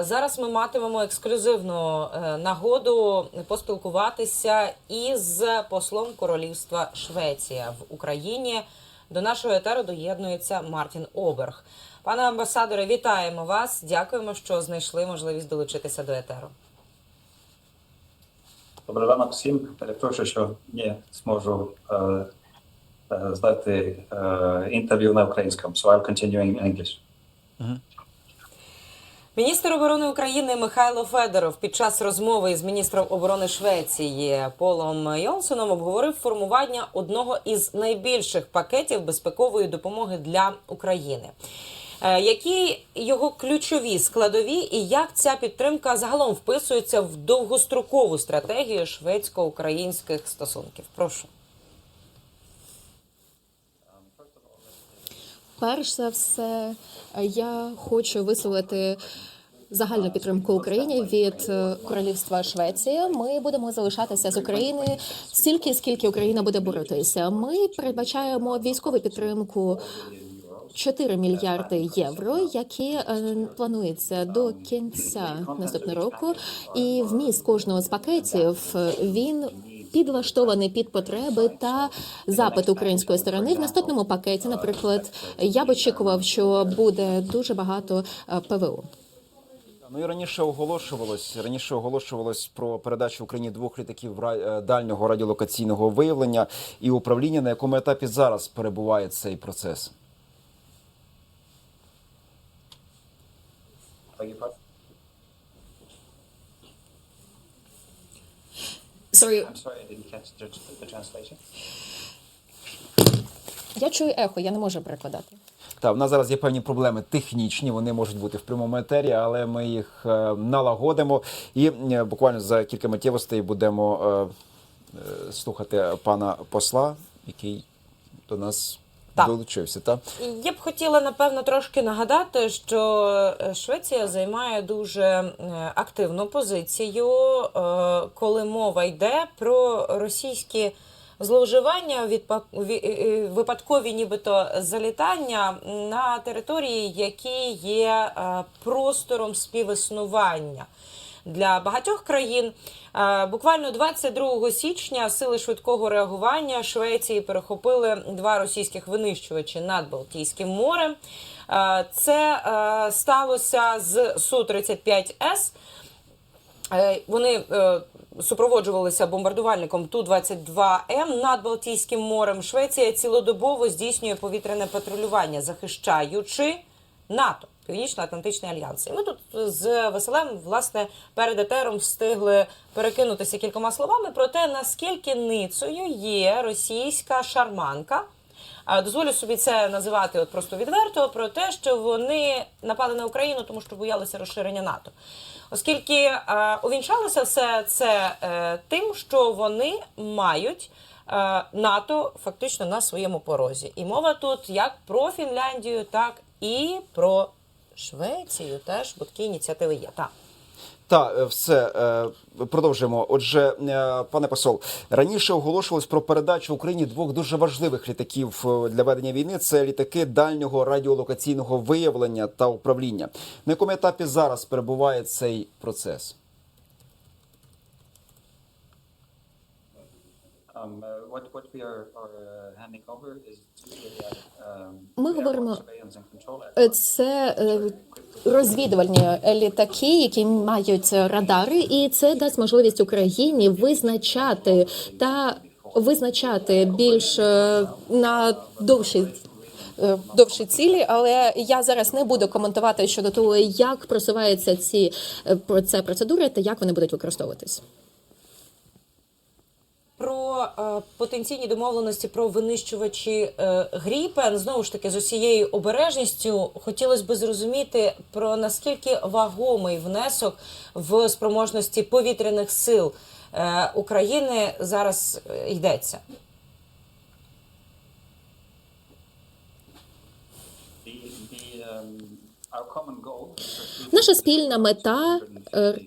Зараз ми матимемо ексклюзивну е, нагоду поспілкуватися із послом Королівства Швеція в Україні. До нашого етеру доєднується Мартін Оберг. Пане амбасадоре, вітаємо вас. Дякуємо, що знайшли можливість долучитися до етеру. Добрий ранок всім. Перепрошую, що не зможу е, е, здати е, інтерв'ю на українському. So I'll continue in English. Міністр оборони України Михайло Федоров під час розмови з міністром оборони Швеції Полом Йонсоном обговорив формування одного із найбільших пакетів безпекової допомоги для України. Е, Які його ключові складові, і як ця підтримка загалом вписується в довгострокову стратегію шведсько-українських стосунків? Прошу. Перш за все, я хочу висловити загальну підтримку Україні від е, Королівства Швеції. Ми будемо залишатися з України стільки, скільки Україна буде боротися. Ми передбачаємо військову підтримку. 4 мільярди євро, які е, плануються до кінця наступного року, і вміст кожного з пакетів е, він підлаштований під потреби та запит української сторони. В наступному пакеті, наприклад, я б очікував, що буде дуже багато е, ПВО. Ну і раніше оголошувалось раніше оголошувалось про передачу Україні двох літаків е, дальнього радіолокаційного виявлення і управління. На якому етапі зараз перебуває цей процес? Your Sorry, I'm sorry, I didn't catch the, the translation. я чую ехо, я не можу перекладати. Так, в нас зараз є певні проблеми технічні. Вони можуть бути в прямому етері, але ми їх е, налагодимо. І е, буквально за кілька миттєвостей будемо е, е, слухати пана посла, який до нас Так. долучився. Так? Я б хотіла напевно трошки нагадати, що е, Швеція займає дуже е, активну позицію, е, коли мова йде про російські зловживання, випадкові, нібито залітання на території, які є простором співіснування. Для багатьох країн Е, буквально 22 січня сили швидкого реагування Швеції перехопили два російських винищувачі над Балтійським морем. Е, Це е, сталося з су 35 с Вони супроводжувалися бомбардувальником Ту-22М над Балтійським морем. Швеція цілодобово здійснює повітряне патрулювання, захищаючи НАТО, Північно-Атлантичний альянс. І ми тут з Василем, власне, перед етером встигли перекинутися кількома словами про те, наскільки ницею є російська шарманка. Дозволю собі це називати от просто відверто про те, що вони напали на Україну, тому що боялися розширення НАТО. Оскільки увінчалося все це е, тим, що вони мають е, НАТО фактично на своєму порозі. І мова тут як про Фінляндію, так і про Швецію. Теж бо такі ініціативи є. Так. Так, е, все е, продовжуємо. Отже, е, пане посол, раніше оголошувалось про передачу Україні двох дуже важливих літаків для ведення війни. Це літаки дальнього радіолокаційного виявлення та управління. На якому етапі зараз перебуває цей процес? Ми говоримо- Е. Це е, розвідувальні літаки, які мають радари, і це дасть можливість Україні визначати та визначати більш е, на довші. Довші цілі, але я зараз не буду коментувати щодо того, як просуваються ці про- це процедури та як вони будуть використовуватись. Про е, потенційні домовленості про винищувачі е, Гріпен знову ж таки з усією обережністю хотілося б зрозуміти про наскільки вагомий внесок в спроможності повітряних сил е, України зараз е, йдеться. Um, Наша спільна мета е.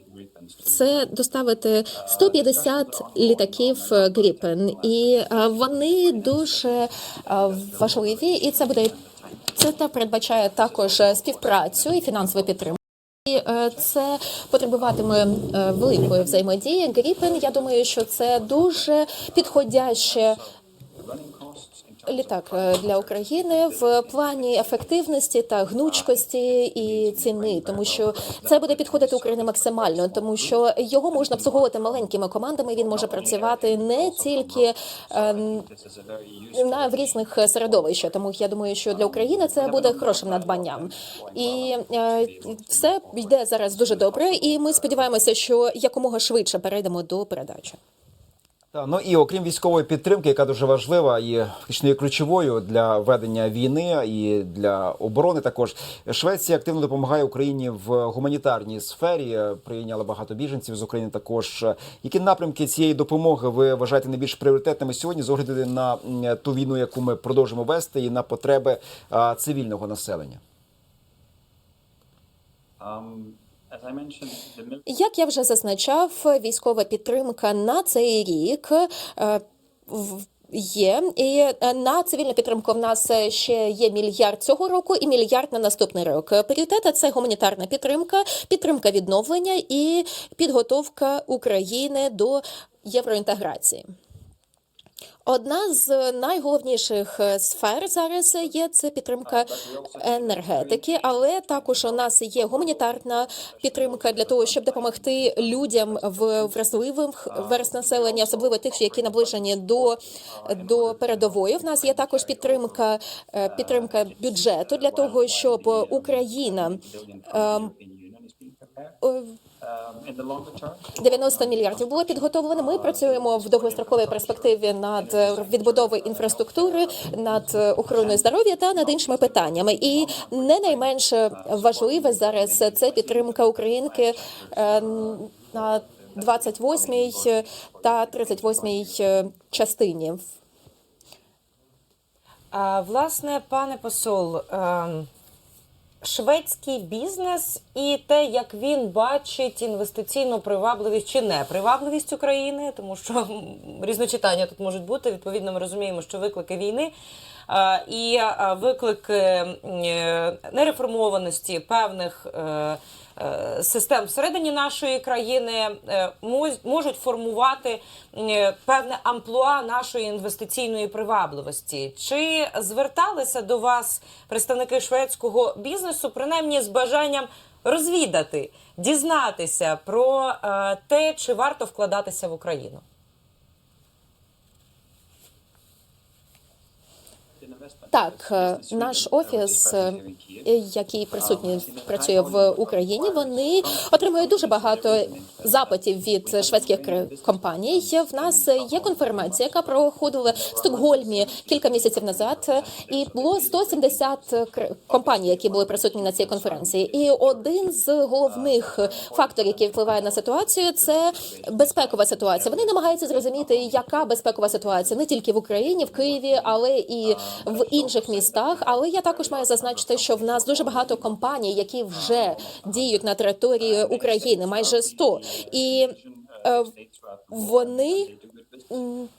Це доставити 150 літаків Гріпен, і е, вони дуже е, важливі, і це буде це та передбачає також співпрацю і фінансову підтримку. І е, це потребуватиме е, великої взаємодії. Гріпен, я думаю, що це дуже підходяще літак е, для України в плані ефективності та гнучкості і ціни, тому що це буде підходити Україні максимально, тому що його можна обслуговувати маленькими командами. Він може працювати не тільки ем, на в різних середовищах. Тому я думаю, що для України це буде хорошим надбанням. І е, все йде зараз дуже добре. І ми сподіваємося, що якомога швидше перейдемо до передачі. Та ну і окрім військової підтримки, яка дуже важлива і фактично є ключовою для ведення війни і для оборони, також Швеція активно допомагає Україні в гуманітарній сфері. Прийняла багато біженців з України. Також які напрямки цієї допомоги ви вважаєте найбільш пріоритетними сьогодні з огляду на ту війну, яку ми продовжимо вести, і на потреби цивільного населення? Як я вже зазначав, військова підтримка на цей рік. е, Є і е, на цивільну підтримку в нас ще є мільярд цього року і мільярд на наступний рок. Пріоритети це гуманітарна підтримка, підтримка відновлення і підготовка України до євроінтеграції. Одна з найголовніших е, сфер зараз є це підтримка енергетики, але також у нас є гуманітарна підтримка для того, щоб допомогти людям в вразливих верст населення, особливо тих, які наближені до, до передової. В нас є також підтримка е, підтримка бюджету для того, щоб Україна ем, е, um, 90 мільярдів було підготовлено. Ми працюємо в довгостроковій перспективі над е, відбудовою інфраструктури, над е, охороною здоров'я та над іншими питаннями. І не найменш важливе зараз це підтримка Українки е, на 28-й та 38-й частині. А, власне, пане посол, ем, шведський бізнес і те, як він бачить інвестиційну привабливість чи не привабливість України, тому що різночитання тут можуть бути. Відповідно, ми розуміємо, що виклики війни. І виклики е, нереформованості певних е, е, систем всередині нашої країни можуть формувати певне амплуа нашої інвестиційної привабливості. Чи зверталися до вас представники шведського бізнесу, принаймні з бажанням розвідати, дізнатися про те, чи варто вкладатися в Україну? best Так, е, наш офіс, е, який присутній працює в Україні, вони отримують дуже багато запитів від шведських компаній. В нас є конференція, яка проходила в Стокгольмі кілька місяців назад, і було 170 кр- компаній, які були присутні на цій конференції. І один з головних факторів, який впливає на ситуацію, це безпекова ситуація. Вони намагаються зрозуміти, яка безпекова ситуація не тільки в Україні, в Києві, але і в інших містах. Але я також маю зазначити, що в нас дуже багато компаній, які вже діють на території України, майже 100. І е, вони,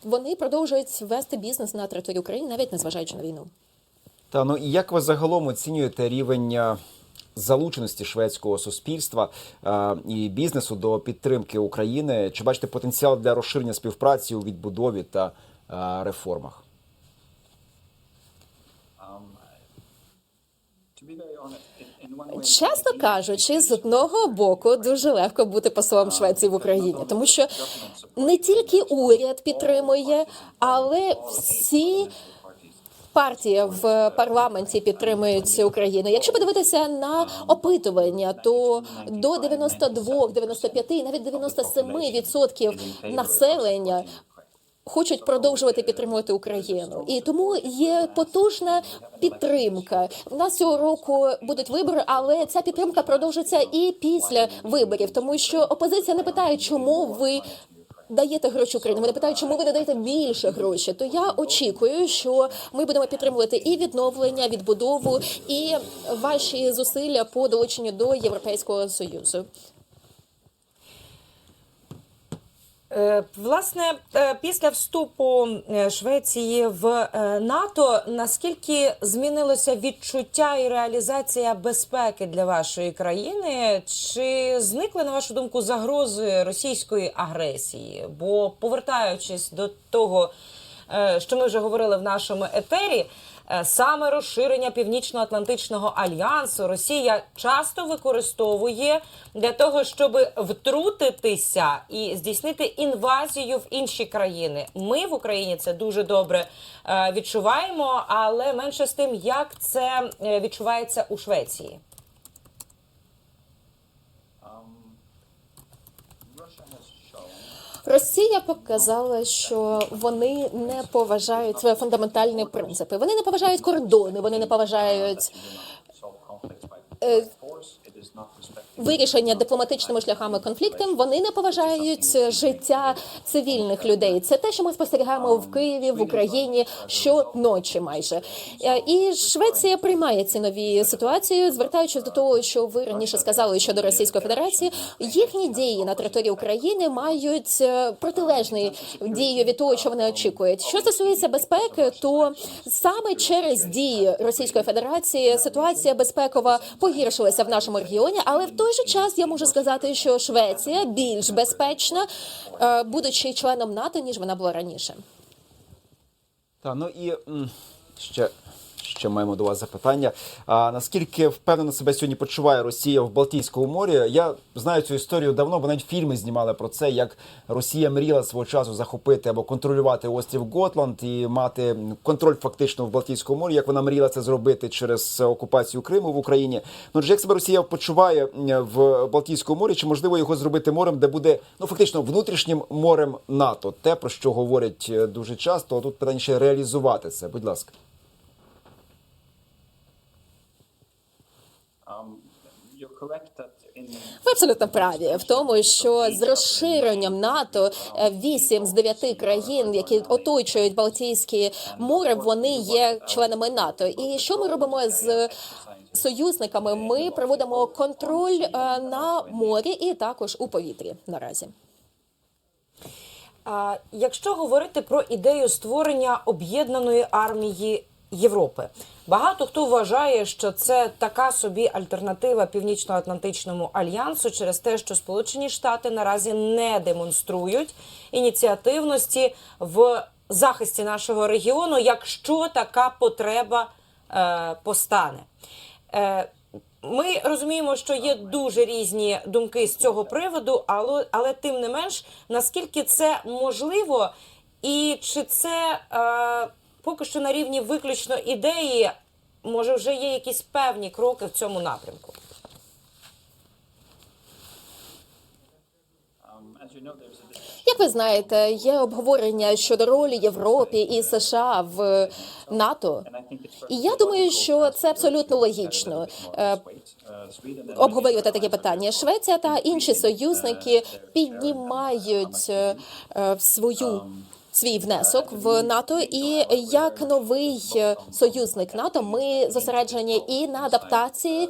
вони продовжують вести бізнес на території України, навіть незважаючи на війну. Та ну і як ви загалом оцінюєте рівень е, залученості шведського суспільства е, і бізнесу до підтримки України? Чи бачите потенціал для розширення співпраці у відбудові та е, реформах? Чесно кажучи, з одного боку дуже легко бути послом Швеції в Україні, тому що не тільки уряд підтримує, але всі. Партії в парламенті підтримують Україну. Якщо подивитися на опитування, то до 92, 95, навіть 97 відсотків населення хочуть продовжувати підтримувати Україну, і тому є потужна підтримка. У нас цього року будуть вибори, але ця підтримка продовжиться і після виборів, тому що опозиція не питає, чому ви. Даєте гроші Україні. Вони питають, чому ви не даєте більше грошей. То я очікую, що ми будемо підтримувати і відновлення, відбудову, і ваші зусилля по долученню до Європейського союзу. Е, Власне, е, після вступу е, Швеції в е, НАТО, наскільки змінилося відчуття і реалізація безпеки для вашої країни? Чи зникли, на вашу думку, загрози російської агресії? Бо повертаючись до того, е, що ми вже говорили в нашому етері. Е, Саме розширення Північно-Атлантичного альянсу Росія часто використовує для того, щоб втрутитися і здійснити інвазію в інші країни. Ми в Україні це дуже добре е, відчуваємо, але менше з тим, як це е, відчувається у Швеції. Росія показала, що вони не поважають свої фундаментальні принципи. Вони не поважають кордони, вони не поважають вирішення дипломатичними шляхами конфліктів. Вони не поважають життя цивільних людей. Це те, що ми спостерігаємо в Києві, в Україні щоночі, майже і Швеція приймає ці нові ситуації, звертаючись до того, що ви раніше сказали щодо Російської Федерації. Їхні дії на території України мають е, протилежні дії від того, що вони очікують. Що стосується безпеки, то саме через дії Російської Федерації ситуація безпекова погіршилася в нашому регіоні, але в той же час я можу сказати, що Швеція більш безпечна, е, будучи членом НАТО, ніж вона була раніше. Та ну і ще. Ще маємо до вас запитання. А наскільки впевнено себе сьогодні почуває Росія в Балтійському морі? Я знаю цю історію давно, бо навіть фільми знімали про це, як Росія мріяла свого часу захопити або контролювати острів Готланд і мати контроль фактично в Балтійському морі, як вона мріяла це зробити через окупацію Криму в Україні. Ну отже, як себе Росія почуває в Балтійському морі? Чи можливо його зробити морем, де буде ну фактично внутрішнім морем НАТО? Те про що говорять е, дуже часто. Тут питання ще реалізувати це. Будь ласка. Um, you're correct that in Ви абсолютно праві в тому, що з розширенням НАТО е, вісім з дев'яти країн, які оточують Балтійське море, вони є членами НАТО. І що ми робимо з союзниками? Ми проводимо контроль е, на морі і також у повітрі наразі. А якщо говорити про ідею створення об'єднаної армії Європи, багато хто вважає, що це така собі альтернатива Північно-Атлантичному альянсу через те, що Сполучені Штати наразі не демонструють ініціативності в захисті нашого регіону, якщо така потреба е, постане. Е, ми розуміємо, що є дуже різні думки з цього приводу, але, але тим не менш, наскільки це можливо, і чи це е, поки що на рівні виключно ідеї, може вже є якісь певні кроки в цьому напрямку? Як ви знаєте, є обговорення щодо ролі Європи і США в НАТО. І я думаю, що це абсолютно логічно. Е, обговорювати такі питання. Швеція та інші союзники піднімають е, свою. Свій внесок в НАТО, і як новий е, союзник НАТО, ми зосереджені і на адаптації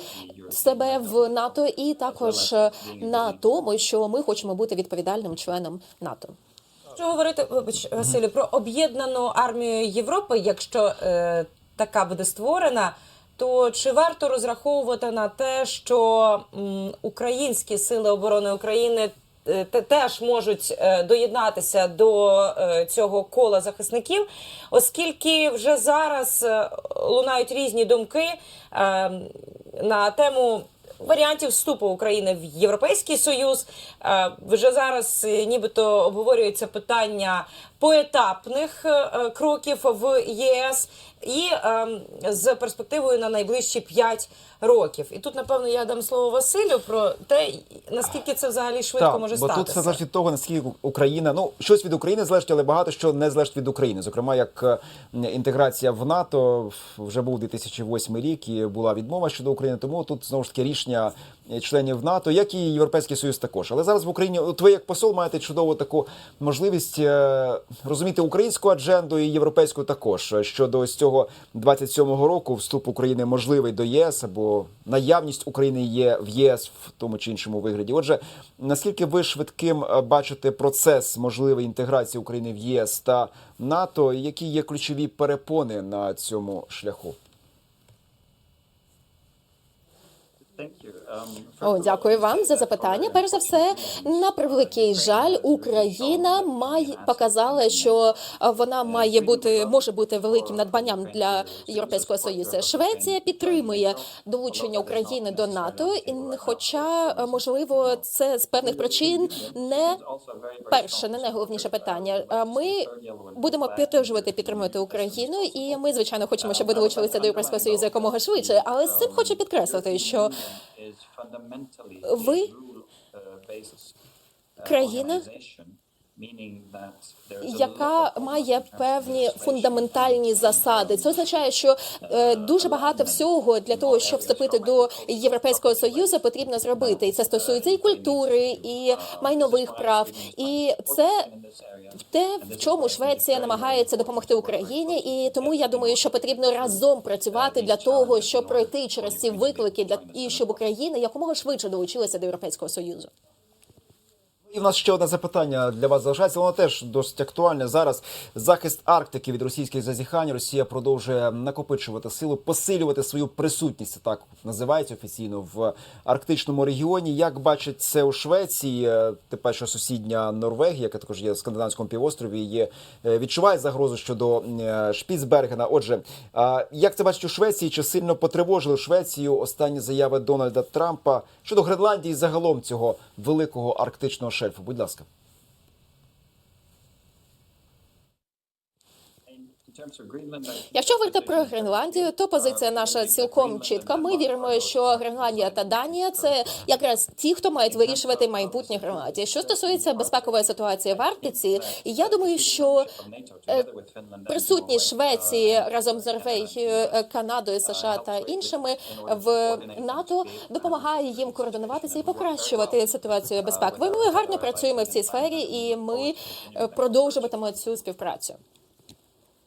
себе в НАТО, і також е, на тому, що ми хочемо бути відповідальним членом НАТО. Що говорити, вибач, Василю, про об'єднану армію Європи, якщо е, така буде створена, то чи варто розраховувати на те, що м, українські сили оборони України теж можуть е, доєднатися до е, цього кола захисників, оскільки вже зараз е, лунають різні думки е, на тему варіантів вступу України в Європейський Союз. Е, Вже зараз е, нібито обговорюється питання поетапних е, кроків в ЄС і е, з перспективою на найближчі 5 років. І тут, напевно, я дам слово Василю про те, наскільки це взагалі швидко Так, може бо статися. тут все залежить від того, наскільки Україна, ну щось від України залежить, але багато що не залежить від України. Зокрема, як е, інтеграція в НАТО вже був 2008 рік і була відмова щодо України. Тому тут знову ж таки рішення е, членів НАТО, як і Європейський Союз також. Але зараз в Україні ви як посол маєте чудову таку можливість е, розуміти українську адженду і європейську також е, щодо ось цього 27-го року вступ України можливий до ЄС або наявність України є в ЄС в тому чи іншому вигляді. Отже, наскільки ви швидким е, бачите процес можливої інтеграції України в ЄС та НАТО, які є ключові перепони на цьому шляху? Thank. Um, О, дякую вам за запитання. Перш за все, на превеликий жаль, Україна має показала, що вона має бути може бути великим надбанням для Європейського союзу. Швеція підтримує долучення України до НАТО, і хоча можливо це з певних причин не перше, не найголовніше питання. Ми будемо продовжувати підтримувати Україну, і ми звичайно хочемо, щоб долучилися до Європейського союзу якомога швидше. Але з цим хочу підкреслити, що ви країна, яка має певні фундаментальні засади. Це означає, що е, дуже багато всього для того, щоб вступити до Європейського союзу, потрібно зробити. І це стосується і культури, і майнових прав. І це те, в чому Швеція намагається допомогти Україні, і тому я думаю, що потрібно разом працювати для того, щоб пройти через ці виклики, для і щоб Україна якомога швидше долучилася до Європейського союзу. І в нас ще одне запитання для вас залишається. Воно теж досить актуальне зараз. Захист Арктики від російських зазіхань. Росія продовжує накопичувати силу, посилювати свою присутність. Так називається офіційно в арктичному регіоні. Як бачить це у Швеції? Е, Тепер що сусідня Норвегія, яка також є в скандинавському півострові, є е, відчуває загрозу щодо е, Шпіцбергена. Отже, як це бачить у Швеції? Чи сильно потривожили Швецію останні заяви Дональда Трампа щодо Гренландії загалом цього великого арктичного шельфу? Будь ласка. Якщо говорити про Гренландію, то позиція наша цілком чітка. Ми віримо, що Гренландія та Данія це якраз ті, хто мають вирішувати майбутнє Гренландії. Що стосується безпекової ситуації в Арктиці, я думаю, що е, присутність Швеції разом з Норвегією, е, Канадою, США та іншими в НАТО допомагає їм координуватися і покращувати ситуацію безпеки. Ми гарно працюємо в цій сфері, і ми е, продовжуватимемо цю співпрацю.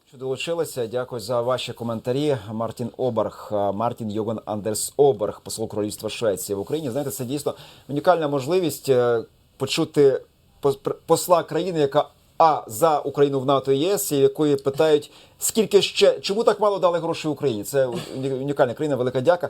Що долучилися, дякую за ваші коментарі. Мартін Оберг, Мартін Йоган Андерс Оберг, посол Королівства Швеції в Україні. Знаєте, це дійсно унікальна можливість е, почути пос- посла країни, яка а за Україну в НАТО і ЄС, і якої питають скільки ще чому так мало дали грошей Україні. Це унікальна країна. Велика дяка.